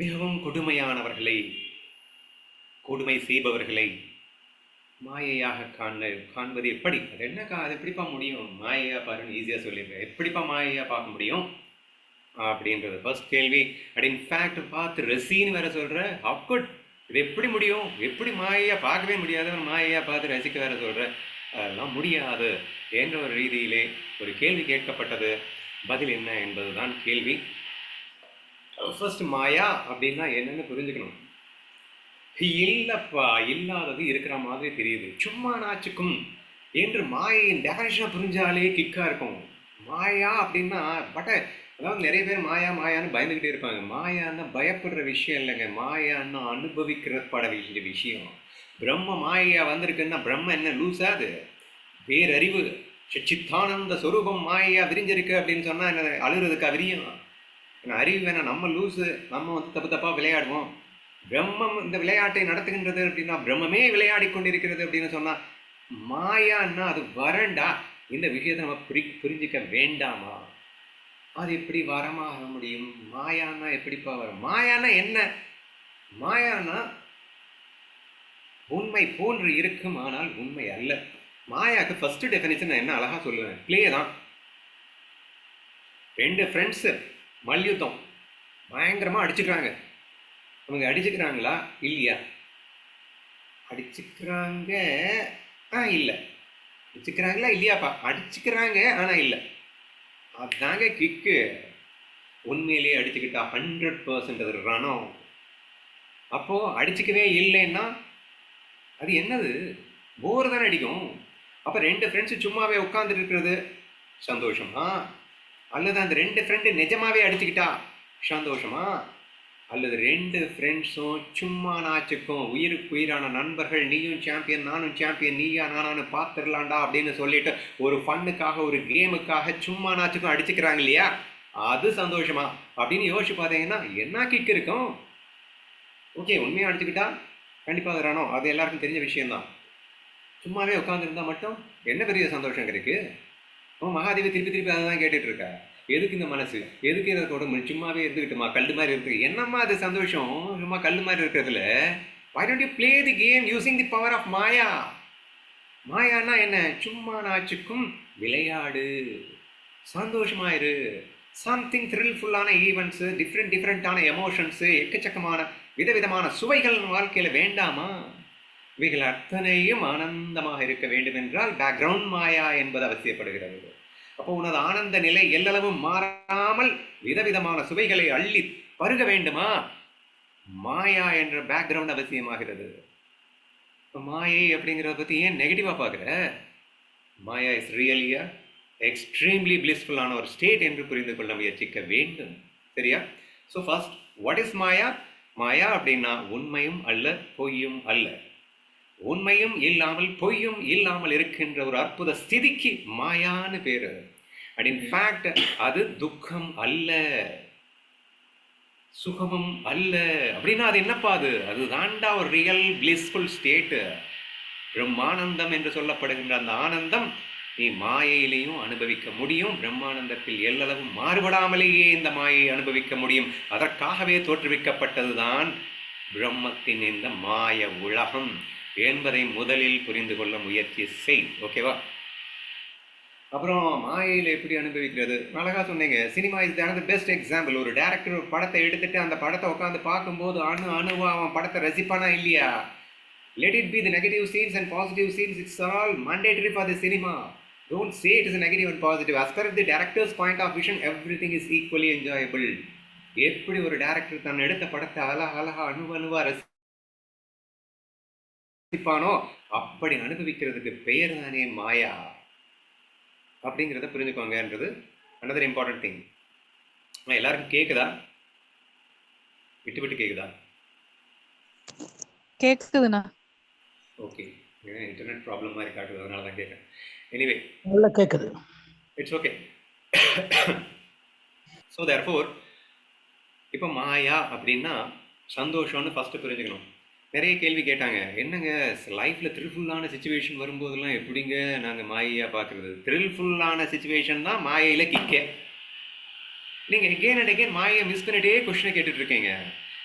மிகவும் கொடுமையானவர்களை கொடுமை செய்பவர்களை மாயையாக காண காண்பது எப்படி? அது என்னக்கா? அது எப்படிப்பா முடியும்? மாயையாக பாருன்னு ஈஸியாக சொல்லியிருக்கேன் எப்படிப்பா மாயையாக பார்க்க முடியும்? அப்படின்றது ஃபர்ஸ்ட் கேள்வி. அண்ட் இன்ஃபேக்ட் பார்த்து ரசின்னு வேற சொல்கிற அப்குட் இது எப்படி முடியும்? எப்படி மாயையாக பார்க்கவே முடியாதவன் மாயையாக பார்த்து ரசிக்க வேற சொல்கிற அதெல்லாம் முடியாது என்ற ஒரு ரீதியிலே ஒரு கேள்வி கேட்கப்பட்டது. பதில் என்ன என்பதுதான் கேள்வி. ஃபர்ஸ்ட் மாயா அப்படின்னா என்னன்னு புரிஞ்சுக்கணும். இல்லைப்பா இல்லாதது இருக்கிற மாதிரி தெரியுது. சும்மா நாச்சுக்கும் என்று மாயையின் டெஃபனேஷனை புரிஞ்சாலே கிக்காக இருக்கும். மாயா அப்படின்னா பட் அதாவது நிறைய பேர் மாயா மாயான்னு பயந்துக்கிட்டே இருப்பாங்க. மாயான்னா பயப்படுற விஷயம் இல்லைங்க. மாயான்னா அனுபவிக்கிறப்பட வேண்டிய விஷயம். பிரம்ம மாயா வந்திருக்குன்னா பிரம்ம என்ன லூஸ் அது? பேரறிவு சி- சித்தானந்த சொரூபம் மாயா விரிஞ்சிருக்கு அப்படின்னு சொன்னால் என்ன அழுகிறதுக்கு விரியும்? அறிவு வேணாம் நம்ம லூஸு நம்ம வந்து தப்பு தப்பாக விளையாடுவோம். பிரம்மம் இந்த விளையாட்டை நடத்துகின்றது அப்படின்னா பிரம்மமே விளையாடி கொண்டிருக்கிறது அப்படின்னு சொன்னால் மாயான்னா அது வரண்டா? இந்த விஷயத்தை நம்ம புரி புரிஞ்சிக்க வேண்டாமா? அது எப்படி வரமாக முடியும்? மாயான்னா எப்படிப்பா வரும்? மாயான்னா என்ன? மாயான்னா உண்மை போன்று இருக்கும் ஆனால் உண்மை அல்ல. மாயாக்கு ஃபஸ்ட்டு டெஃபினேஷன் நான் என்ன அழகாக சொல்லுவேன்? ப்ளே தான். ரெண்டு ஃப்ரெண்ட்ஸு மல்யுத்தம். பயங்கரமாக அடிச்சுக்கிறாங்க. அவங்க அடிச்சுக்கிறாங்களா? இல்லையா? அடிச்சுக்கிறாங்க ஆ இல்லை. அடிச்சுக்கிறாங்களா இல்லையாப்பா? அடிச்சுக்கிறாங்க ஆனால் இல்லை. அதாங்க கிக்கு. உண்மையிலேயே அடிச்சுக்கிட்டா ஹண்ட்ரட் பர்சன்ட் அது ரணம். அப்போது அடிச்சுக்கவே இல்லைன்னா அது என்னது? போர் தானே அடிக்கும். அப்போ ரெண்டு ஃப்ரெண்ட்ஸ் சும்மாவே உட்காந்துட்டு இருக்கிறது சந்தோஷமா? அல்லது அந்த ரெண்டு ஃப்ரெண்டு நிஜமாவே அடிச்சுக்கிட்டா? சந்தோஷமா? அல்லது ரெண்டு ஃப்ரெண்ட்ஸும் சும்மா நாச்சுக்கும் உயிருக்கு உயிரான நண்பர்கள் நீயும் சாம்பியன் நானும் சாம்பியன் நீயா நானானு பார்த்துடலாண்டா அப்படின்னு சொல்லிட்டு ஒரு ஃபண்ணுக்காக ஒரு கேமுக்காக சும்மா நாச்சுக்கும் அடிச்சுக்கிறாங்க இல்லையா? அது சந்தோஷமா? அப்படின்னு யோசிச்சு பார்த்தீங்கன்னா என்ன கிக் இருக்கும்? ஓகே உண்மையாக அடிச்சுக்கிட்டா? கண்டிப்பாக அது அது எல்லாருக்கும் தெரிஞ்ச விஷயம்தான். சும்மாவே உட்காந்துருந்தா மட்டும் என்ன பெரிய சந்தோஷம் கிடைக்கு? அவன் மகாதேவி திருப்பி திருப்பி அதை தான் கேட்டுட்டு இருக்கா எதுக்கு இந்த மனசு? எதுக்கு இதை உடம்பு சும்மாவே இருந்துக்கிட்டுமா கல் மாதிரி இருக்கு. என்னம்மா அது சந்தோஷம்? சும்மா கல் மாதிரி இருக்கிறதுல. Why don't you play the game using the power of maya மாயான்னா என்ன? சும்மா நாச்சுக்கும் விளையாடு. சந்தோஷமாயிரு சம்திங் த்ரில்ஃபுல்லான ஈவெண்ட்ஸு டிஃப்ரெண்ட் டிஃப்ரெண்ட்டான எமோஷன்ஸு எக்கச்சக்கமான விதவிதமான சுவைகள் வாழ்க்கையில் வேண்டாமா? இவைகள் அத்தனையும் ஆனந்தமாக இருக்க வேண்டும் என்றால் பேக்ரவுண்ட் மாயா என்பது அவசியப்படுகிறது. அப்போ உனது ஆனந்த நிலை எல்லளவும் மாறாமல் விதவிதமான சுவைகளை அள்ளி பருக வேண்டுமா? மாயா என்ற பேக்ரவுண்ட் அவசியமாகிறது. இப்போ மாயை அப்படிங்கிறத பற்றி ஏன் நெகட்டிவாக பார்க்குற? மாயா இஸ் ரியலியா எக்ஸ்ட்ரீம்லி பிளிஸ்ஃபுல்லான ஒரு ஸ்டேட் என்று புரிந்து கொள்ள முயற்சிக்க வேண்டும். சரியா? So first what is maya? மாயா அப்படின்னா உண்மையும் அல்ல பொய்யும் அல்ல. உண்மையும் இல்லாமல் பொய்யும் இல்லாமல் இருக்கின்ற ஒரு அற்புத ஸ்திதிக்கு மாயான்னு பேர். அண்ட் இன்ஃபேக்ட் அது துக்கம் அல்ல. சுகமும் அல்ல. அப்படின்னா அது என்னப்பா அது? அது தாண்டா ஒரு ரியல் பிளிஸ்ஃபுல் ஸ்டேட்டு பிரம்மானந்தம் என்று சொல்லப்படுகின்ற அந்த ஆனந்தம் நீ மாயையிலையும் அனுபவிக்க முடியும். பிரம்மானந்தத்தில் எல்லளவும் மாறுபடாமலேயே இந்த மாயை அனுபவிக்க முடியும். அதற்காகவே தோற்றுவிக்கப்பட்டதுதான் பிரம்மத்தின் இந்த மாய உலகம். என்பதை முதலில் புரிந்து கொள்ள முயற்சி செய். ஓகேவா அப்புறம் மாயையில் எப்படி அனுபவிக்கிறது? அழகா சொன்னீங்க. Cinema is the best example ஒரு டேரக்டர் ஒரு படத்தை எடுத்துட்டு அந்த படத்தை உட்காந்து பார்க்கும்போது அணு அணுவா அவன் படத்தை ரசிப்பானா இல்லையா? Let it be the negative scenes and positive scenes it's all mandatory for the cinema don't say it is negative and positive positive. As per the director's point of vision everything is equally எப்படி ஒரு director தன் எடுத்த படத்தை அழகாக அழகா அணு ரசி ரசிப்பானோ அப்படி அனுபவிக்கிறதுக்கு பெயர் தானே மாயா? அப்படிங்கிறத புரிஞ்சுக்கோங்கன்றது another இம்பார்ட்டன்ட் திங் எல்லாருக்கும் கேக்குதா? விட்டு விட்டு கேக்குதா? கேக்குதுண்ணா. ஓகே இன்டர்நெட் ப்ராப்ளம் மாதிரி காட்டுது அதனால தான் கேட்குறேன் எனிவே நல்லா கேட்குது இட்ஸ் ஓகே ஸோ தேர்ஃபோர் இப்போ மாயா அப்படின்னா சந்தோஷம்னு ஃபஸ்ட்டு புரிஞ்சுக்கணும். நிறைய கேள்வி கேட்டாங்க. என்னங்க லைஃப்பில் த்ரில்ஃபுல்லான சுச்சுவேஷன் வரும்போதெல்லாம் எப்படிங்க நாங்கள் மாயையாக பார்க்குறது த்ரில்ஃபுல்லான சுச்சுவேஷன் தான் மாயையில் கிக்கே நீங்கள் எகேன் அண்ட் எகேன் மாயை மிஸ் பண்ணிட்டே கொஷினை கேட்டுட்ருக்கீங்க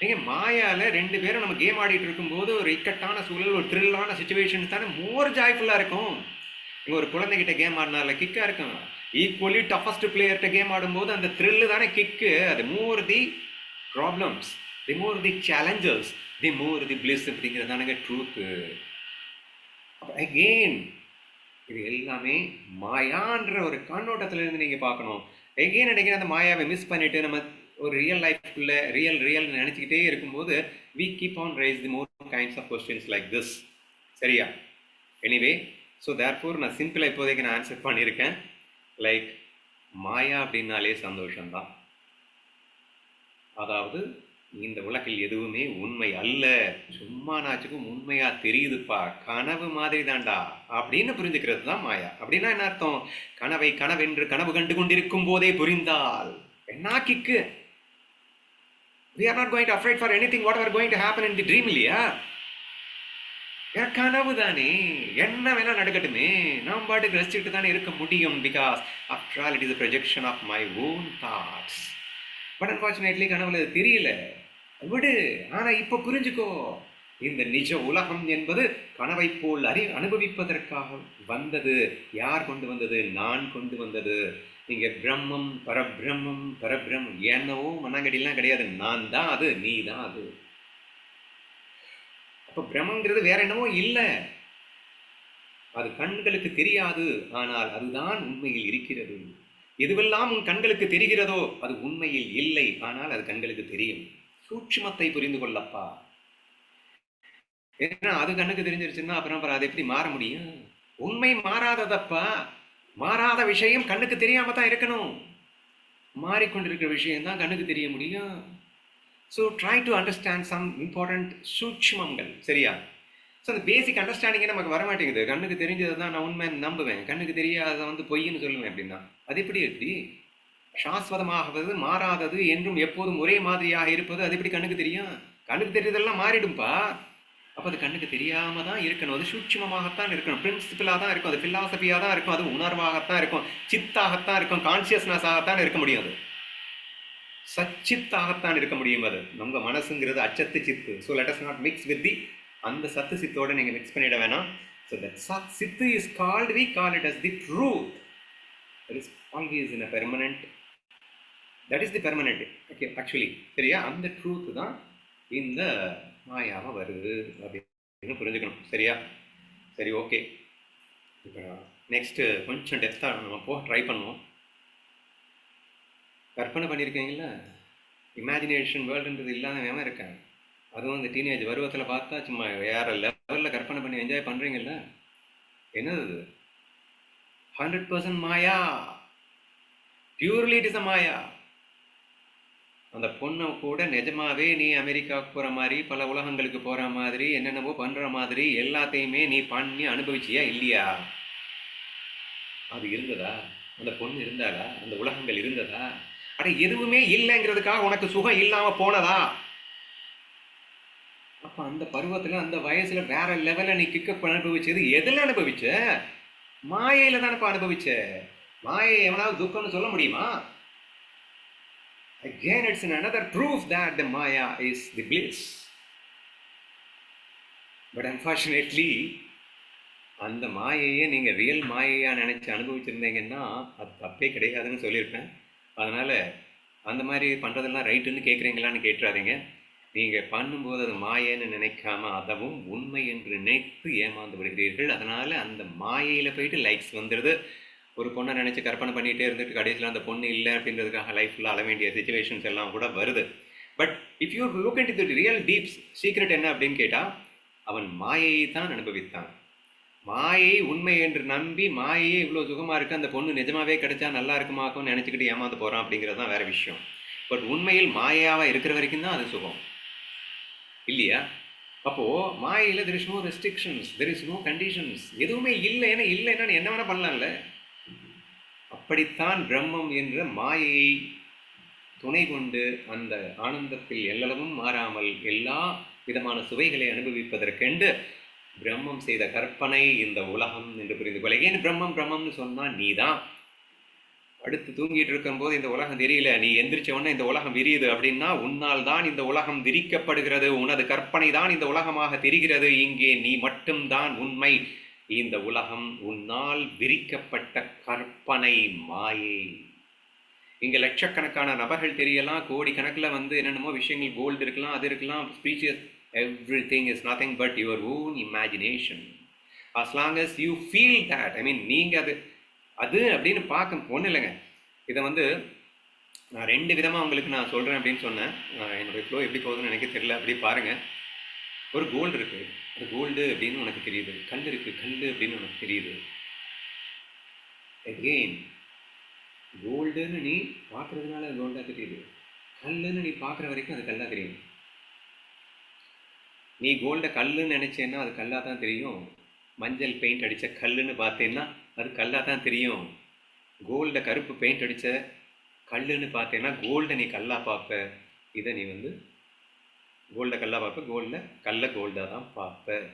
நீங்கள் மாயால் ரெண்டு பேரும் நம்ம கேம் ஆடிட்டு இருக்கும்போது ஒரு இக்கட்டான சூழல் ஒரு த்ரில்லான சுச்சுவேஷன் தானே மோர் ஜாய்ஃபுல்லாக இருக்கும். இங்கே ஒரு குழந்தைகிட்ட கேம் ஆடினால கிக்காக இருக்கும். ஈக்குவலி டஃபஸ்ட் பிளேயர்கிட்ட கேம் ஆடும்போது அந்த த்ரில்லு தானே கிக்கு அது more the problems the more the challenges the more the bliss அப்படிங்கிறது தானங்க ட்ரூத்து அகெயின் இது எல்லாமே மாயான்ற ஒரு கண்ணோட்டத்திலேருந்து நீங்கள் பார்க்கணும். எகெயின் அடிக்கடி அந்த மாயாவை மிஸ் பண்ணிட்டு நம்ம ஒரு ரியல் லைஃப்குள்ள ரியல் ரியல் நினச்சிக்கிட்டே இருக்கும்போது we keep on rise the more kinds of questions like this சரியா? எனிவே ஸோ தேர்ஃபோர் நான் சிம்பிளாக இப்போதைக்கு நான் ஆன்சர் பண்ணியிருக்கேன். லைக் மாயா அப்படின்னாலே சந்தோஷம்தான். அதாவது இந்த உலகில் எதுவுமே உண்மை அல்ல. சும்மா நாச்சுக்கும் உண்மையா தெரியுதுப்பா. கனவு மாதிரி தான்டா அப்படின்னு புரிஞ்சுக்கிறது தான் மாயா. அப்படின்னா என்ன அர்த்தம்? கனவை கனவென்று கனவு கண்டு கொண்டிருக்கும் போதே புரிந்தால். என்ன kick not going to going for anything what are going to happen in the dream இல்லையா? என் கனவு தானே என்ன வேணா நடக்கட்டுமே. நாம் பாட்டுக்கு ரசிச்சுட்டு தானே இருக்க முடியும் because after all it is projection of my own thoughts but unfortunately கனவுல அது தெரியல. விடு. ஆனா இப்ப புரிஞ்சுக்கோ. இந்த நிஜ உலகம் என்பது கனவை போல் அறி அனுபவிப்பதற்காக வந்தது. யார் கொண்டு வந்தது? நான் கொண்டு வந்தது. நீங்க பிரம்மம் பரபிரம்மம் பரபிரம்மம் என்னவோ மண்ணாங்கடிலாம் கிடையாது. நான் தான் அது நீ தான் அது. அப்போ பிரம்மங்கிறது வேற என்னவோ இல்லை. அது கண்களுக்கு தெரியாது. ஆனால் அதுதான் உண்மையில் இருக்கிறது. எதுவெல்லாம் உன் கண்களுக்கு தெரிகிறதோ அது உண்மையில் இல்லை. ஆனால் அது கண்களுக்கு தெரியும். சூட்சுமத்தை புரிந்து கொள்ளப்பா. ஏன்னா அது கண்ணுக்கு தெரிஞ்சிருச்சுன்னா அப்புறம் அப்புறம் அது எப்படி மாற முடியும்? உண்மை மாறாததப்பா. மாறாத விஷயம் கண்ணுக்கு தெரியாம தான் இருக்கணும். மாறிக்கொண்டிருக்கிற விஷயம் தான் கண்ணுக்கு தெரிய முடியும். So try to understand some important சூட்சுமங்கள் சரியா? ஸோ அந்த பேசிக் அண்டர்ஸ்டாண்டிங்கே நமக்கு வர மாட்டேங்குது கண்ணுக்கு தெரிஞ்சதை தான் நான் உண்மை நம்புவேன். கண்ணுக்கு தெரியாத வந்து பொய்ன்னு சொல்லுவேன் அப்படின்னா. அது எப்படி எப்படி? சாஸ்வதமாகவது மாறாதது என்றும் எப்போதும் ஒரே மாதிரியாக இருப்பது அது எப்படி கண்ணுக்கு தெரியும்? கண்ணுக்கு தெரியுதெல்லாம் மாறிடும்பா. அப்போ அது கண்ணுக்கு தெரியாமல் தான் இருக்கணும். அது சூட்சமமாகத்தான் இருக்கணும். பிரின்சிபிளாக தான் இருக்கும். அது ஃபிலாசபியாக தான் இருக்கும். அது உணர்வாகத்தான் இருக்கும். சித்தாகத்தான் இருக்கும். கான்சியஸ்னஸாகத்தான் இருக்க முடியும் அது. சச்சித்தாகத்தான் இருக்க முடியும் அது. நம்ம மனசுங்கிறது அச்சத்து சித்து. So let us not mix with the அந்த சத்து சித்தோடு நீங்கள் மிக்ஸ் பண்ணிட வேணாம். ஸோ தட் சத் சித்து is called we call it as the truth that is always in a permanent that is the permanent okay actually சரியா? அந்த ட்ரூத்து தான் இந்த மாயாமல் வருது அப்படின்னு புரிஞ்சுக்கணும் சரியா? சரி ஓகே இப்போ நெக்ஸ்ட்டு கொஞ்சம் டெப்த்தாக நம்ம போக ட்ரை பண்ணுவோம். கற்பனை பண்ணியிருக்கீங்களா இமேஜினேஷன் வேர்ல்டுன்றது இல்லாதவன் இருக்கேன். அதுவும் இந்த டீனேஜ் பருவத்தில் பார்த்தா சும்மா வேறு லெவலில் கற்பனை பண்ணி என்ஜாய் பண்ணுறீங்கல்ல என்னது hundred percent maya? Purely it is a maya. அந்த பொண்ணை கூட நிஜமாவே நீ அமெரிக்காவுக்கு போகிற மாதிரி பல உலகங்களுக்கு போகிற மாதிரி என்னென்னவோ பண்ணுற மாதிரி எல்லாத்தையுமே நீ பண்ணி அனுபவிச்சியா இல்லையா? அது இருந்ததா? அந்த பொண்ணு இருந்தாளா? அந்த உலகங்கள் இருந்ததா? அட எதுவுமே இல்லைங்கிறதுக்காக உனக்கு சுகம் இல்லாமல் போனதா? அப்போ அந்த பருவத்தில் அந்த வயசில் வேற லெவலில் நீ கிக்க அனுபவிச்சது எதில் அனுபவிச்ச? மாயையில் தானப்பா அனுபவிச்ச? மாயை எவனாவது துக்கம்னு சொல்ல முடியுமா? Again it's another proof that the maya is the bliss. But unfortunately அந்த மாயையே நீங்கள் ரியல் மாயையாக நினச்சி அனுபவிச்சிருந்தீங்கன்னா அது தப்பே கிடையாதுன்னு சொல்லியிருப்பேன். அதனால் அந்த மாதிரி பண்ணுறதெல்லாம் ரைட்டுன்னு கேட்குறீங்களான்னு கேட்டுறாதீங்க. நீங்கள் பண்ணும்போது அது மாயன்னு நினைக்காம அதவும் உண்மை என்று நினைத்து ஏமாந்து விடுகிறீர்கள். அதனால் அந்த மாயையில் போயிட்டு லைக்ஸ் வந்துடுது ஒரு பொண்ணை நினச்சி கற்பனை பண்ணிகிட்டே இருந்துட்டு கடைசியில் அந்த பொண்ணு இல்லை அப்படின்றதுக்காக லைஃப்பில் அழ வேண்டிய சுச்சுவேஷன்ஸ் எல்லாம் கூட வருது. But if you look into real deeps secret என்ன அப்படின்னு கேட்டால் அவன் மாயையை தான் அனுபவித்தான். மாயை உண்மை என்று நம்பி மாயையே இவ்வளோ சுகமாக இருக்குது அந்த பொண்ணு நிஜமாகவே கிடைச்சா நல்லா இருக்குமாக்கும்னு நினச்சிக்கிட்டு ஏமாந்து போகிறான் அப்படிங்கிறது தான் வேறு விஷயம். பட் உண்மையில் மாயாவா இருக்கிற வரைக்கும் தான் அது சுகம். இல்லையா? அப்போது மாயையில் there is no restrictions there is no conditions எதுவுமே இல்லை ஏன்னா இல்லைன்னா என்ன வேணால் பண்ணலாம்ல? அப்படித்தான் பிரம்மம் என்ற மாயையை துணை கொண்டு அந்த ஆனந்தத்தில் எல்லளவும் மாறாமல் எல்லா விதமான சுவைகளை அனுபவிப்பதற்கென்று பிரம்மம் செய்த கற்பனை இந்த உலகம் என்று புரிந்து கொள்ள. ஏன் பிரம்மம் பிரம்மம்னு சொன்னா நீதான்? அடுத்து தூங்கிட்டு இருக்கும்போது இந்த உலகம் தெரியல நீ எந்திரிச்ச உடனே இந்த உலகம் விரியுது அப்படின்னா உன்னால் தான் இந்த உலகம் விரிக்கப்படுகிறது உனது கற்பனை தான் இந்த உலகமாக தெரிகிறது இங்கே நீ மட்டும்தான் உண்மை. இந்த உலகம் உன்னால் விரிக்கப்பட்ட கற்பனை மாயை. இங்கே லட்சக்கணக்கான நபர்கள் தெரியலாம் கோடி கணக்கில் வந்து என்னென்னமோ விஷயங்கள் கோல்டு இருக்கலாம் அது இருக்கலாம் speeches everything is nothing but your own imagination as long as you feel that I mean நீங்கள் அது அது அப்படின்னு பார்க்க ஒன்றும் இல்லைங்க. இதை வந்து நான் ரெண்டு விதமாக உங்களுக்கு நான் சொல்கிறேன் அப்படின்னு சொன்னேன். என்னுடைய ஃப்ளோ எப்படி போகுதுன்னு எனக்கு தெரியல. அப்படி பாருங்கள் ஒரு கோல்டு இருக்குது அது கோல்டு அப்படின்னு உனக்கு தெரியுது. கல் இருக்குது கல் அப்படின்னு உனக்கு தெரியுது. எகெயின் கோல்டுன்னு நீ பார்க்கறதுனால அது கோல்டாக தெரியுது. கல்லுன்னு நீ பார்க்குற வரைக்கும் அது கல்லாக தெரியும். நீ கோல்டை கல்லுன்னு நினச்சேன்னா அது கல்லாக தான் தெரியும். மஞ்சள் பெயிண்ட் அடித்த கல்லுன்னு பார்த்தேன்னா அது கல்லாக தான் தெரியும். கோல்டை கருப்பு பெயிண்ட் அடித்த கல்லுன்னு பார்த்தேன்னா கோல்டை நீ கல்லாக பார்ப்ப. இதை நீ வந்து கோல்டை கல்லாக பார்ப்பேன் கோல்டில் கல்லை கோல்டாக தான் பார்ப்பேன்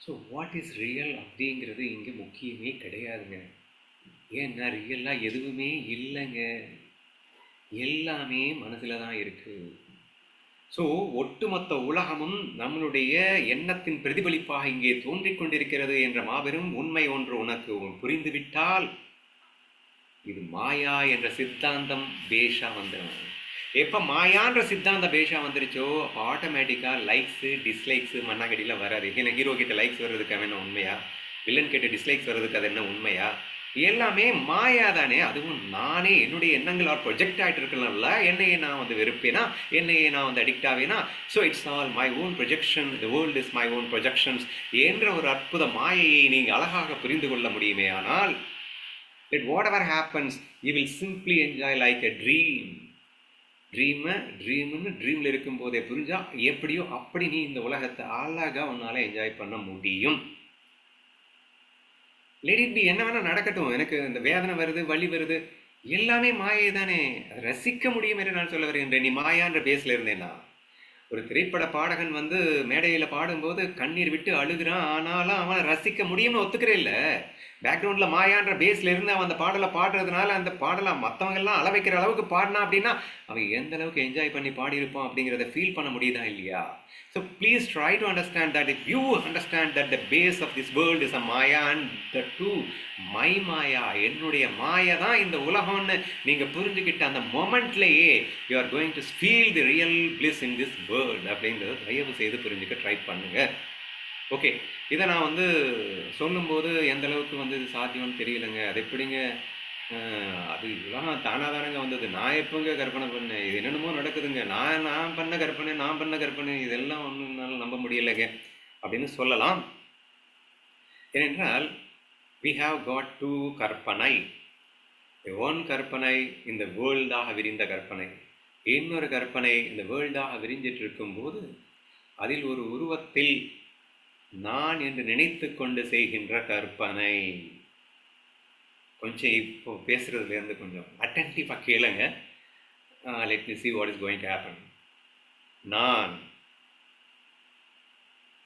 ஸோ வாட் இஸ் ரியல் அப்படிங்கிறது இங்கே முக்கியமே கிடையாதுங்க. ஏன்னா ரியலாக எதுவுமே இல்லைங்க. எல்லாமே மனசில் தான் இருக்குது ஸோ ஒட்டுமொத்த உலகமும் நம்மளுடைய எண்ணத்தின் பிரதிபலிப்பாக இங்கே தோன்றிக் கொண்டிருக்கிறது என்ற மாபெரும் உண்மை ஒன்று உனக்கு புரிந்துவிட்டால் இது மாயா என்ற சித்தாந்தம் பேஷா வந்துடும் எப்போ மாயான்ற சித்தாந்த பேஷா வந்துருச்சோ ஆட்டோமேட்டிக்காக லைக்ஸு டிஸ்லைக்ஸு மண்ணாங்கடியில் வராது. ஏன்னா ஹீரோ கிட்ட லைக்ஸ் வர்றதுக்கு அவன் என்ன உண்மையா? வில்லன் கிட்ட டிஸ்லைக்ஸ் வர்றதுக்கு அது என்ன உண்மையா? எல்லாமே மாயா தானே. அதுவும் நானே என்னுடைய எண்ணங்கள் ஆர் ப்ரொஜெக்ட் ஆகிட்டு இருக்கலாம்ல என்னையே நான் வந்து வெறுப்பேனா? என்னையே நான் வந்து addict ஆவேனா? So it's all my own projection the world is my own projections என்ற ஒரு அற்புத மாயையை நீங்கள் அழகாக புரிந்து கொள்ள முடியுமே ஆனால் it whatever happens you will simply enjoy like a dream ட்ரீமை ட்ரீம்னு ட்ரீமில் இருக்கும்போதே புரிஞ்சால் எப்படியோ அப்படி நீ இந்த உலகத்தை அழகாக உன்னால் என்ஜாய் பண்ண முடியும். லேடி பி என்ன வேணால் நடக்கட்டும். எனக்கு இந்த வேதனை வருது வலி வருது. எல்லாமே மாயை தானே ரசிக்க முடியும் என்று நான் சொல்ல வருகின்றேன். நீ மாயான்ற பேஸில் இருந்தேன்னா ஒரு திரைப்பட பாடகன் வந்து மேடையில் பாடும்போது கண்ணீர் விட்டு அழுகிறான். ஆனாலும் அவன் ரசிக்க முடியும்னு ஒத்துக்கிறே இல்லை. பேக்ரவுண்டில் மாயான்ற பேஸில் இருந்து அவன் அந்த பாடலை பாடுறதுனால அந்த பாடலை மற்றவங்கெல்லாம் அள வைக்கிற அளவுக்கு பாடினா அப்படின்னா அவன் எந்த அளவுக்கு என்ஜாய் பண்ணி பாடியிருப்பான் அப்படிங்கிறத ஃபீல் பண்ண முடியுதா இல்லையா? So please try to understand that if you understand that the base of this world is a maya and the to my maya என்னுடைய மாயா தான் இந்த உலகம்னு நீங்கள் புரிஞ்சுக்கிட்ட அந்த மொமெண்ட்லேயே you are going to feel the real bliss in this world அப்படின்றத தயவு செய்து புரிஞ்சுக்க ட்ரை பண்ணுங்கள் ஓகே இதை நான் வந்து சொல்லும்போது எந்த அளவுக்கு வந்து இது சாத்தியம்னு தெரியலைங்க. அது எப்படிங்க? அது இதெல்லாம் தானாதானங்க வந்தது. நான் எப்போங்க கற்பனை பண்ணேன்? இது என்னென்னமோ நடக்குதுங்க. நான் நான் பண்ண கற்பனை நான் பண்ண கற்பனை இதெல்லாம் ஒன்றுனால நம்ப முடியலைங்க. அப்படின்னு சொல்லலாம். ஏனென்றால் வி ஹாவ் காட் டூ கற்பனை. ஒன் கற்பனை இந்த வேர்ல்டாக விரிந்த கற்பனை. இன்னொரு கற்பனை இந்த வேர்ல்டாக விரிஞ்சிட்டு இருக்கும்போது அதில் ஒரு உருவத்தில் நான் என்று நினைத்து கொண்டு செய்கின்ற கற்பனை. கொஞ்சம் இப்போ பேசுகிறதுலேருந்து கொஞ்சம் அட்டன்டிவாக கேளுங்க. Let me see what is going to happen நான்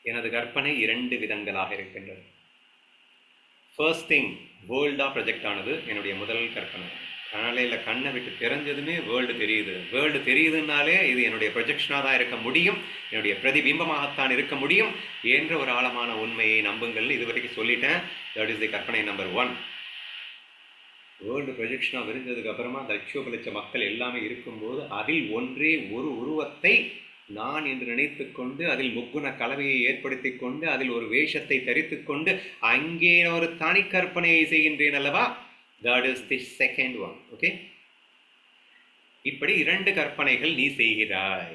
எனது கற்பனை இரண்டு விதங்களாக இருக்கின்றது. ஃபர்ஸ்ட் திங் வேர்ல்டாக ப்ரொஜெக்ட் ஆனது என்னுடைய முதல் கற்பனை. காலையில் கண்ணை விட்டு திறந்ததுமே வேர்ல்டு தெரியுது. வேர்ல்டு தெரியுதுனாலே இது என்னுடைய ப்ரொஜெக்ஷனாக தான் இருக்க முடியும். என்னுடைய பிரதிபிம்பமாகத்தான் இருக்க முடியும் என்ற ஒரு ஆழமான உண்மையை நம்புங்கள். இது வரைக்கும் சொல்லிட்டேன். தட் இஸ் தி கற்பனை நம்பர் ஒன் வேர்ல்டு ப்ரொஜெக்ஷனாக விரிஞ்சதுக்கு அப்புறமா லட்சோப மக்கள் எல்லாமே இருக்கும்போது அதில் ஒன்றே ஒரு உருவத்தை நான் என்று நினைத்து கொண்டு அதில் முக்குண கலவையை ஏற்படுத்தி கொண்டு அதில் ஒரு வேஷத்தை தரித்து கொண்டு அங்கே ஒரு தனி கற்பனையை செய்கின்றேன் அல்லவா? That is the second one okay இப்படி இரண்டு கற்பனைகள் நீ செய்கிறாய்.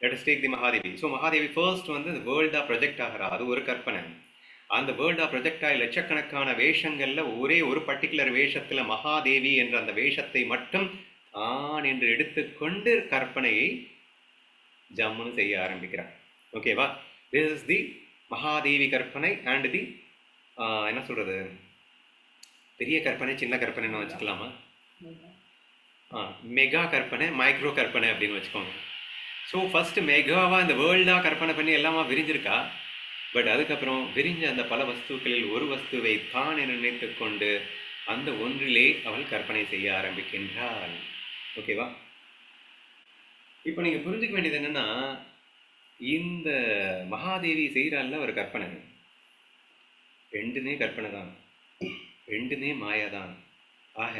Let us take the Mahadevi so Mahadevi first வந்து இந்த வேர்ல்டாக ப்ரொஜெக்ட் ஆகிறா அது ஒரு கற்பனை. அந்த வேர்ல்டாக ப்ரொஜெக்ட் ஆகி லட்சக்கணக்கான வேஷங்களில் ஒரே ஒரு பர்டிகுலர் வேஷத்தில் மகாதேவி என்ற அந்த வேஷத்தை மட்டும் ஆண் என்று எடுத்துக்கொண்டு கற்பனையை ஜம்முன்னு செய்ய ஆரம்பிக்கிறார். ஓகேவா திஸ் இஸ் தி மகாதேவி கற்பனை அண்ட் தி என்ன சொல்கிறது பெரிய கற்பனை சின்ன கற்பனைன்னு வச்சுக்கலாமா? ஆ மெகா கற்பனை மைக்ரோ கற்பனை அப்படின்னு வச்சுக்கோங்க. ஸோ ஃபஸ்ட்டு மெகாவாக இந்த வேர்ல்டாக கற்பனை பண்ணி எல்லாமா விரிஞ்சிருக்கா? பட் அதுக்கப்புறம் விரிஞ்ச அந்த பல வஸ்துக்களில் ஒரு வஸ்துவை தான் நினைத்து கொண்டு அந்த ஒன்றிலே அவள் கற்பனை செய்ய ஆரம்பிக்கின்றாள். ஓகேவா இப்போ நீங்கள் புரிஞ்சுக்க வேண்டியது என்னன்னா இந்த மகாதேவி செய்கிறாள்ல ஒரு கற்பனை. ரெண்டுமே கற்பனை தான். ரெண்டுமே மாயா தான் ஆக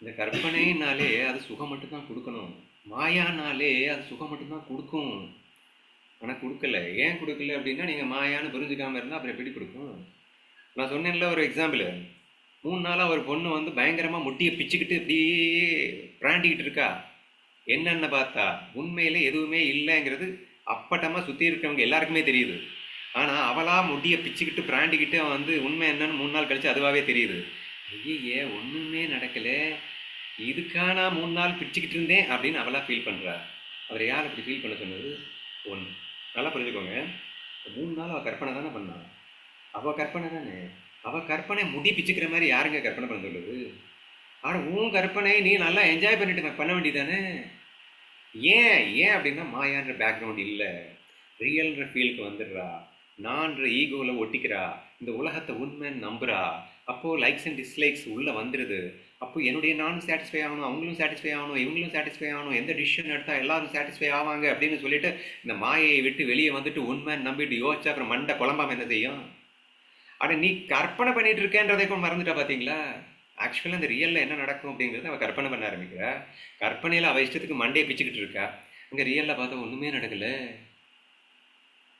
இந்த கற்பனைனாலே அது சுகம் மட்டும்தான் கொடுக்கணும். மாயானாலே அது சுகம் மட்டும்தான் கொடுக்கும். ஆனால் கொடுக்கல. ஏன் கொடுக்கல அப்படின்னா நீங்கள் மாயான்னு புரிஞ்சுக்காமல் இருந்தால் அப்புறம் எப்படி கொடுக்கும்? நான் சொன்னேன்ல ஒரு எக்ஸாம்பிள் மூணு நாளாக ஒரு பொண்ணு வந்து பயங்கரமாக முட்டியை பிச்சுக்கிட்டு இப்படியே பிராண்டிக்கிட்டு இருக்கா. என்னென்ன பார்த்தா உண்மையில் எதுவுமே இல்லைங்கிறது அப்பட்டமாக சுற்றி இருக்கிறவங்க எல்லாருக்குமே தெரியுது. ஆனால் அவளா முடியை பிச்சுக்கிட்டு பிராண்டிக்கிட்டு அவன் வந்து உண்மை என்னன்னு மூணு நாள் கழிச்சு அதுவாகவே தெரியுது. ஐயே ஒன்றுமே நடக்கல. இதுக்காக நான் மூணு நாள் பிச்சுக்கிட்டு இருந்தேன் அப்படின்னு அவளாக ஃபீல் பண்ணுறா அவர் யார் அப்படி ஃபீல் பண்ண சொன்னது? ஒன்று நல்லா புரிஞ்சுக்கோங்க. மூணு நாள் அவள் கற்பனை தானே பண்ணான் அவள் கற்பனை தானே? அவள் கற்பனை முடி பிச்சுக்கிற மாதிரி யாருங்க கற்பனை பண்ண சொல்லுது ஆனால் உன் கற்பனை நீ நல்லா என்ஜாய் பண்ணிட்டு பண்ண வேண்டியதானே ஏன்? ஏன் அப்படின்னா மாயான்ற பேக்ரவுண்ட் இல்லை. ரியல்ன்ற ஃபீலுக்கு வந்துடுறா. நான்ற ஈகோவில் ஒட்டிக்கிறா. இந்த உலகத்தை உண்மைன்னு நம்புறா. அப்போது லைக்ஸ் அண்ட் டிஸ்லைக்ஸ் உள்ளே வந்துடுது அப்போ என்னுடைய நானும் சாட்டிஸ்ஃபை ஆகணும் அவங்களும் சாட்டிஸ்ஃபை ஆகணும் இவங்களும் சாட்டிஸ்ஃபை ஆகணும். எந்த டிசிஷன் எடுத்தால் எல்லாரும் சாட்டிஸ்ஃபை ஆவாங்க அப்படின்னு சொல்லிட்டு இந்த மாயையை விட்டு வெளியே வந்துட்டு உண்மைன்னு நம்பிட்டு யோசிச்சா அப்புறம் மண்டை குழம்பாம என்ன செய்யும்? ஆனால் நீ கற்பனை பண்ணிட்டு இருக்கேன்றதை கூட மறந்துட்டா பார்த்தீங்களா ஆக்சுவலாக அந்த ரியலில் என்ன நடக்கும் அப்படிங்கிறத அவள் கற்பனை பண்ண ஆரம்பிக்கிறா. கற்பனையில் அவள் இஷ்டத்துக்கு மண்டையை பிச்சுக்கிட்டு இருக்கா. அங்கே ரியலில் பார்த்தா ஒன்றுமே நடக்கலை.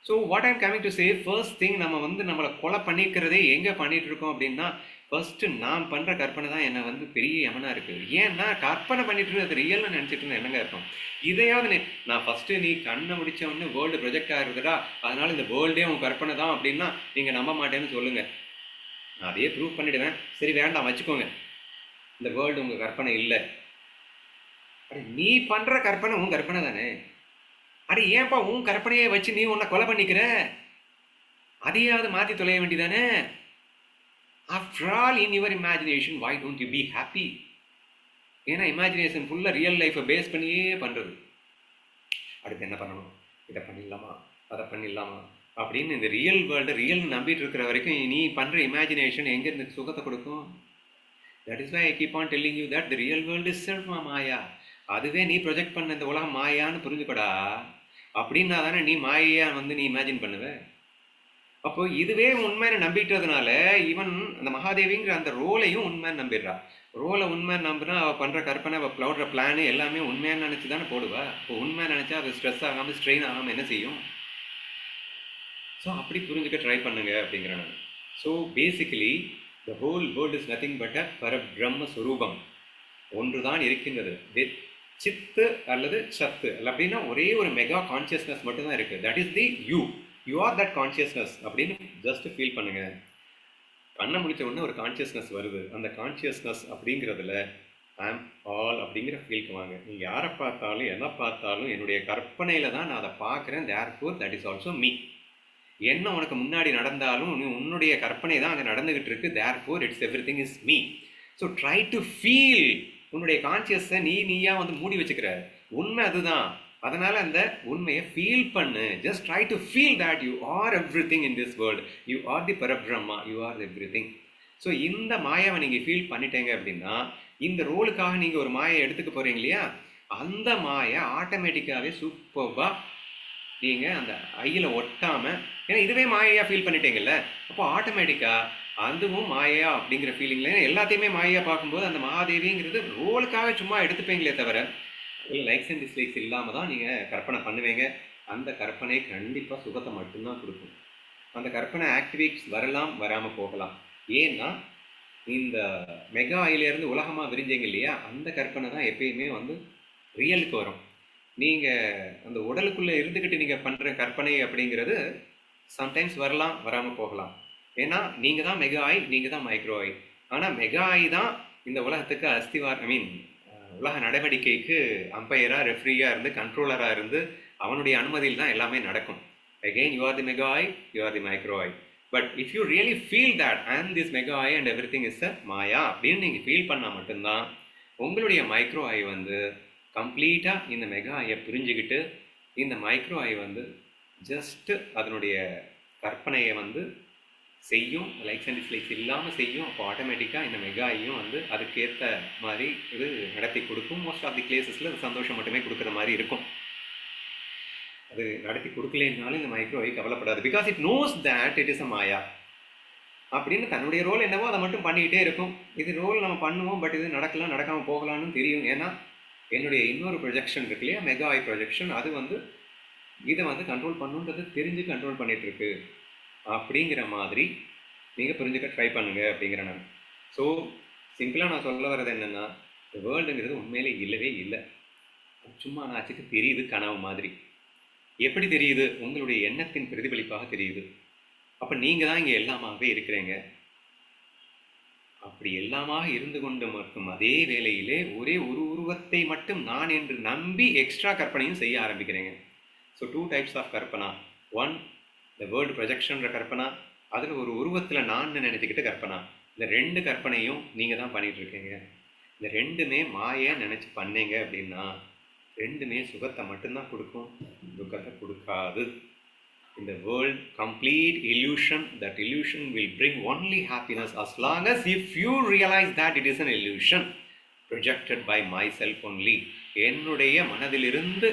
So what I'm coming to say first thing நம்ம வந்து நம்மளை கொலை பண்ணிக்கிறதே எங்கே பண்ணிட்டு இருக்கோம் அப்படின்னா ஃபர்ஸ்ட்டு நான் பண்ணுற கற்பனை தான் என்னை வந்து பெரிய யமனாக இருக்குது ஏன்னா கற்பனை பண்ணிட்டு அது ரியல்னு நினச்சிட்டு இருந்தா என்னங்க இருக்கும் இதையாவது நான் ஃபஸ்ட்டு நீ கண்ணை முடிச்ச உடனே வேர்ல்டு ப்ரொஜெக்ட் ஆகுதுடா அதனால இந்த வேர்ல்டே உன் கற்பனை தான் அப்படின்னா நீங்கள் நம்ப மாட்டேன்னு சொல்லுங்கள் நான் அதையே ப்ரூவ் பண்ணிடுவேன். சரி வேண்டாம் வச்சுக்கோங்க. இந்த வேர்ல்டு உங்கள் கற்பனை இல்லை. அட நீ பண்ணுற கற்பனை உன் கற்பனை தானே? அட ஏன்பா உன் கற்பனையை வச்சு நீ உன்னை கொலை பண்ணிக்கிற? அதையாவது மாற்றி தொலைய வேண்டியதானே? After all in your imagination why don't you be happy ஏன்னா இமேஜினேஷன் ஃபுல்லாக ரியல் லைஃப்பை பேஸ் பண்ணியே பண்ணுறது அடுத்து என்ன பண்ணணும்? இதை பண்ணிடலாமா? அதை பண்ணிடலாமா? அப்படின்னு இந்த ரியல் வேர்ல்டு ரியல் நம்பிட்டு இருக்கிற வரைக்கும் நீ பண்ணுற இமேஜினேஷன் எங்கேருந்து சுகத்தை கொடுக்கும்? That is why I keep on telling you that the real world is self maya அதுவே நீ ப்ரொஜெக்ட் பண்ண இந்த உலகம் மாயான்னு புரிஞ்சுக்கடா. அப்படின்னா தானே நீ மாயையா வந்து நீ இமேஜின் பண்ணுவ? அப்போ இதுவே உண்மைன்னு நம்பிட்டதுனால இவன் அந்த மகாதேவிங்கிற அந்த ரோலையும் உண்மைன்னு நம்பிடுறா. ரோலை உண்மை நம்பினா அவள் பண்ணுற கற்பனை அவள் ப்ளவுடுற பிளானு எல்லாமே உண்மையாக நினச்சி தானே போடுவா? இப்போ உண்மை நினச்சா அது ஸ்ட்ரெஸ் ஆகாமல் ஸ்ட்ரெயின் ஆகாமல் என்ன செய்யும்? ஸோ அப்படி புரிஞ்சுக்க ட்ரை பண்ணுங்க அப்படிங்கிறேன் நான். So basically the whole world is nothing but a பரபிரம்ம ஸ்வரூபம் ஒன்று தான் இருக்கின்றது. சித்து அல்லது சத்து. அல்ல அப்படின்னா ஒரே ஒரு மெகா கான்சியஸ்னஸ் மட்டும்தான் இருக்குது that is the you you are that consciousness அப்படின்னு ஜஸ்ட் ஃபீல் பண்ணுங்க. கண்ணை முடிச்ச உடனே ஒரு கான்சியஸ்னஸ் வருது. அந்த கான்சியஸ்னஸ் அப்படிங்கிறதுல ஐம் ஆல் அப்படிங்கிற ஃபீல்க்கு வாங்க. நீங்கள் யாரை பார்த்தாலும் எதை பார்த்தாலும் என்னுடைய கற்பனையில் தான் நான் அதை பார்க்குறேன். Therefore that is also me என்ன உனக்கு முன்னாடி நடந்தாலும் நீ உன்னுடைய கற்பனை தான் அங்கே நடந்துகிட்டு இருக்கு. Therefore it's everything is me so try to feel உன்னுடைய கான்சியஸை நீ நீயா வந்து மூடி வச்சுக்கிற உண்மை அதுதான். அதனால அந்த உண்மையை ஃபீல் பண்ணு. Just try to feel that you are everything in this world you are the Parabrahma you are everything so இந்த மாயாவை நீங்கள் ஃபீல் பண்ணிட்டீங்க அப்படின்னா இந்த ரோலுக்காக நீங்கள் ஒரு மாயை எடுத்துக்க போகிறீங்க இல்லையா? அந்த மாயை ஆட்டோமேட்டிக்காகவே சூப்பர்வாக நீங்கள் அந்த ஐயில் ஒட்டாமல் ஏன்னா இதுவே மாயையாக ஃபீல் பண்ணிட்டீங்கல்ல? அப்போ ஆட்டோமேட்டிக்காக அதுவும் மாயா அப்படிங்கிற ஃபீலிங்ல எல்லாத்தையுமே மாயா பார்க்கும்போது அந்த மகாதேவிங்கிறது ரோலுக்காக சும்மா எடுத்துப்பீங்களே தவிர இல்லை லைக்ஸ் அண்ட் டிஸ்லைக்ஸ் இல்லாமல் தான் நீங்கள் கற்பனை பண்ணுவீங்க. அந்த கற்பனை கண்டிப்பாக சுகத்தை மட்டும்தான் கொடுக்கும். அந்த கற்பனை ஆக்டிவேட்ஸ் வரலாம் வராமல் போகலாம். ஏன்னா இந்த மெகா ஆயிலேருந்து உலகமாக விரிஞ்சீங்க இல்லையா அந்த கற்பனை தான் எப்பயுமே வந்து ரியலுக்கு வரும். நீங்கள் அந்த உடலுக்குள்ளே இருந்துக்கிட்டு நீங்கள் பண்ணுற கற்பனை அப்படிங்கிறது சம்டைம்ஸ் வரலாம் வராமல் போகலாம். ஏன்னா நீங்கள் தான் மெகா ஆய் நீங்கள் தான் மைக்ரோ ஆய் ஆனால் மெகா ஆய் தான் இந்த உலகத்துக்கு அஸ்திவார் ஐ மீன் உலக நடவடிக்கைக்கு அம்பையராக ரெஃப்ரியாக இருந்து கண்ட்ரோலராக இருந்து அவனுடைய அனுமதியில் தான் எல்லாமே நடக்கும். Again you are the mega I you are the micro I but if you really feel that and this mega I and everything is a maya அப்படின்னு நீங்கள் ஃபீல் பண்ணால் மட்டும்தான் உங்களுடைய மைக்ரோ ஐ வந்து கம்ப்ளீட்டாக இந்த மெகா ஐயை புரிஞ்சுக்கிட்டு இந்த மைக்ரோ ஐ வந்து ஜஸ்ட்டு அதனுடைய கற்பனையை வந்து செய்யும் லைக்ஸ் அண்ட் டிஸ்லைக்ஸ் இல்லாமல் செய்யும் அப்போ ஆட்டோமேட்டிக்காக இந்த மெகாயும் வந்து அதுக்கேற்ற மாதிரி இது நடத்தி கொடுக்கும். மோஸ்ட் ஆஃப் தி பிளேசஸில் அது சந்தோஷம் மட்டுமே கொடுக்குற மாதிரி இருக்கும். அது நடத்தி கொடுக்கலனாலும் இந்த மைக்ரோவை கவலைப்படாது. Because it knows that it is a maya அப்படின்னு தன்னுடைய ரோல் என்னவோ அதை மட்டும் பண்ணிக்கிட்டே இருக்கும். இது ரோல் நம்ம பண்ணுவோம் பட் இது நடக்கலாம் நடக்காமல் போகலான்னு தெரியும். ஏன்னா என்னுடைய இன்னொரு ப்ரொஜெக்ஷன் இருக்கு இல்லையா? மெகா ஐ ப்ரொஜெக்ஷன் அது வந்து இதை வந்து கண்ட்ரோல் பண்ணுன்றது தெரிஞ்சு கண்ட்ரோல் பண்ணிட்டு இருக்கு. அப்படிங்கிற மாதிரி நீங்கள் புரிஞ்சுக்க ட்ரை பண்ணுங்க அப்படிங்கிற நான். ஸோ சிம்பிளாக நான் சொல்ல வர்றது என்னென்னா இந்த வேர்ல்டுங்கிறது உண்மையிலே இல்லவே இல்லை. சும்மா நாச்சுக்கு தெரியுது கனவு மாதிரி. எப்படி தெரியுது? உங்களுடைய எண்ணத்தின் பிரதிபலிப்பாக தெரியுது. அப்போ நீங்கள் தான் இங்கே எல்லாமாகவே இருக்கிறீங்க. அப்படி எல்லாமாக இருந்து கொண்டு மட்டும் அதே வேளையிலே ஒரே ஒரு உருவத்தை மட்டும் நான் என்று நம்பி எக்ஸ்ட்ரா கற்பனையும் செய்ய ஆரம்பிக்கிறேங்க. ஸோ டூ டைப்ஸ் ஆஃப் கற்பனா. ஒன் இந்த வேர்ல்டு ப்ரொஜெக்ஷன்ற கற்பனா அதில் ஒரு உருவத்தில் நான் நினச்சிக்கிட்டு கற்பனா. இந்த ரெண்டு கற்பனையும் நீங்கள் தான் பண்ணிகிட்ருக்கீங்க இருக்கீங்க. இந்த ரெண்டுமே மாயை நினச்சி பண்ணீங்க அப்படின்னா ரெண்டுமே சுகத்தை மட்டும்தான் கொடுக்கும். துக்கத்தை கொடுக்காது. இந்த world complete illusion that illusion will bring only happiness as long as if you realise that it is an illusion projected by myself only என்னுடைய மனதிலிருந்து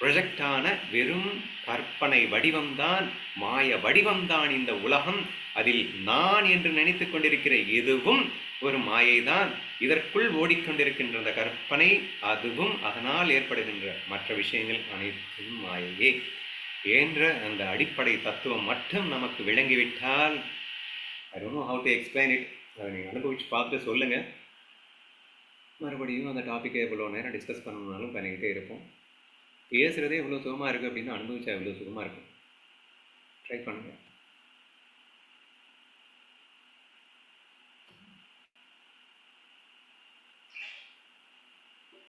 ப்ரொஜெக்டான வெறும் கற்பனை வடிவம்தான் மாய வடிவம்தான் இந்த உலகம். அதில் நான் என்று நினைத்து கொண்டிருக்கிற எதுவும் ஒரு மாயைதான். இதற்குள் ஓடிக்கொண்டிருக்கின்ற அந்த கற்பனை அதுவும் அதனால் ஏற்படுகின்ற மற்ற விஷயங்கள் அனைத்தும் மாயையே. என்ற அந்த அடிப்படை தத்துவம் மட்டும் நமக்கு விளங்கிவிட்டால் I don't know how to explain it அதை நீங்கள் அனுபவிச்சு பார்த்து சொல்லுங்கள் மறுபடியும் அந்த டாப்பிக்கை எவ்வளோ நேரம் டிஸ்கஸ் பண்ணணும்னாலும் பண்ணிக்கிட்டே இருப்போம். பேசுகிறதே இவ்வளோ சுகமாக இருக்குது அப்படின்னு அனுபவிச்சா எவ்வளோ சுகமாக இருக்கும். ட்ரை பண்ணுங்கள்